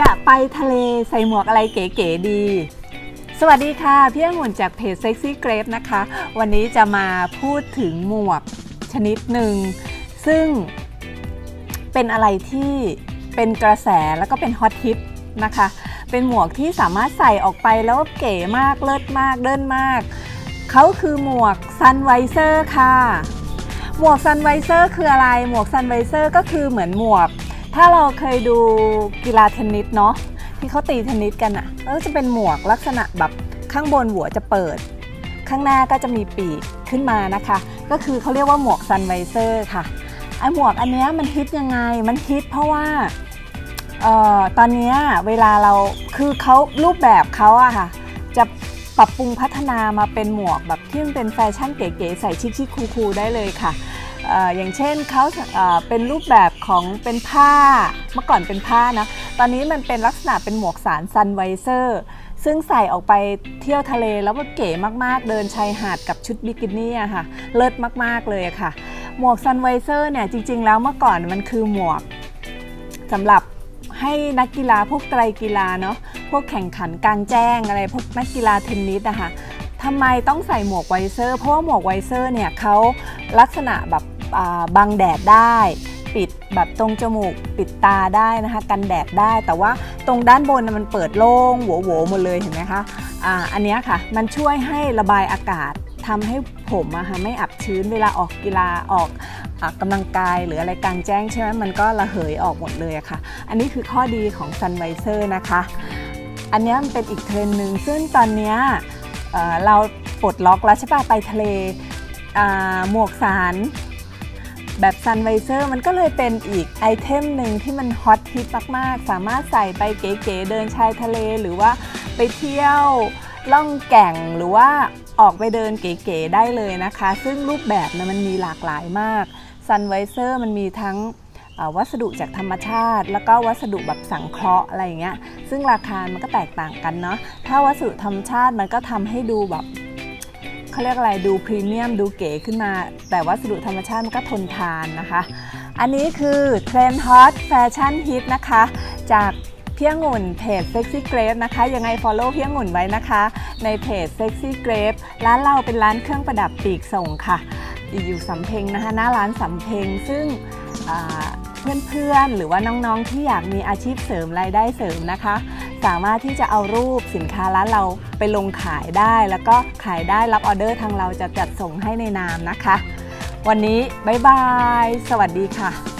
จะไปทะเลใส่หมวกอะไรเก๋ๆดี สวัสดีค่ะ พี่องุ่นจากเพจ Sexy Grape นะคะ วันนี้จะมาพูดถึงหมวกชนิดหนึ่ง ซึ่งเป็นอะไรที่เป็นกระแสแล้วก็เป็นฮอตฮิตนะคะ เป็นหมวกที่สามารถใส่ออกไปแล้วเก๋มากเลิศมากเดินมาก เขาคือหมวก Sun Visor ค่ะ หมวก Sun Visor คืออะไร หมวก Sun Visor ก็คือเหมือนหมวก ถ้าเราเคยดูกีฬาเทนนิสเนาะที่เขาตีเทนนิสกันอะ่ะก็จะเป็นหมวกลักษณะแบบข้างบนหัวจะเปิด ข้างหน้าก็จะมีปีกขึ้นมานะคะ ก็คือเขาเรียกว่าหมวก Sun Visor ค่ะไอหมวกอันนี้มันฮิตยังไงมันฮิตเพราะว่าเอ่อตอนนี้เวลาเราคือเขารูปแบบเขาอะค่ะ จะปรับปรุงพัฒนามาเป็นหมวกแบบที่มันเป็นแฟชั่นเก๋ๆใส่ชิคๆคูลๆได้เลยค่ะ ออย่างเช่นเขาเป็นรูปแบบของเป็นผ้าเมื่อก่อนเป็นผ้านะตอนนี้มันเป็นลักษณะเป็นหมวกสารซันไวเซอร์ซึ่งใส่ออกไปเที่ยวทะเลแล้วมันเก๋มากๆ เดินชายหาดกับชุดบิกินี่อะค่ะเลิศมากๆเลยค่ะ หมวกซันไวเซอร์เนี่ยจริง ๆ แล้วเมื่อก่อนมันคือหมวกสำหรับให้นักกีฬาพวกไตรกีฬาเนาะพวกแข่งขันกลางแจ้งอะไรพวกนักกีฬาเทนนิสนะคะทำไมต้องใส่หมวกไวเซอร์ เพราะว่าหมวกไวเซอร์เนี่ยเขาลักษณะแบบ บังแดดได้ ปิดแบบตรงจมูกปิดตาได้นะคะ กันแดดได้ แต่ว่าตรงด้านบนมันเปิดโล่งโหวๆหมดเลยเห็นไหมคะอ่าอันนี้ค่ะมันช่วยให้ระบายอากาศทำให้ผมอะค่ะไม่อับชื้นเวลาออกกีฬาออกอกกำลังกายหรืออะไรกลางแจ้งใช่ไหมมันก็ระเหยออกหมดเลยอะค่ะ อันนี้คือข้อดีของ Sun Visor นะคะ อันนี้มันเป็นอีกเทรนหนึ่งซึ่งตอนนี้เเราปลดล็อกแล้วใช่ป่ะไปทะเลหมวกสาร แบบซันไวเซอร์มันก็เลยเป็นอีกไอเทมหนึ่งที่มันฮอตฮิตมากๆ สามารถใส่ไปเก๋ๆเดินชายทะเลหรือว่าไปเที่ยวล่องแก่งหรือว่าออกไปเดินเก๋ๆได้เลยนะคะ ซึ่งรูปแบบนะมันมีหลากหลายมากซันไวเซอร์มันมีทั้งวัสดุจากธรรมชาติ แล้วก็วัสดุแบบสังเคราะห์อะไรอย่างเงี้ยซึ่งราคามันก็แตกต่างกันเนาะถ้าวัสดุธรรมชาติมันก็ทำให้ดูแบบ เขาเรียกอะไรดูพรีเมียมดูเก๋ขึ้นมา แต่วัสดุธรรมชาติมันก็ทนทานนะคะ อันนี้คือเทรนด์ฮอตแฟชั่นฮิตนะคะ จากเพียงหุ่นเพจ Sexy Grape นะคะ ยังไง Follow เพียงหุ่นไว้นะคะ ในเพจ Sexy Grape ร้านเราเป็นร้านเครื่องประดับปีกส่งค่ะ อยู่สำเพ็งนะคะหน้าร้านสำเพ็งซึ่งเพื่อนๆ หรือว่าน้องๆ ที่อยากมีอาชีพเสริมรายได้เสริมนะคะ สามารถที่จะเอารูปสินค้าร้านเราไปลงขายได้ แล้วก็ขายได้รับออเดอร์ทางเราจะจัดส่งให้ในนามนะคะ วันนี้บ๊ายบาย สวัสดีค่ะ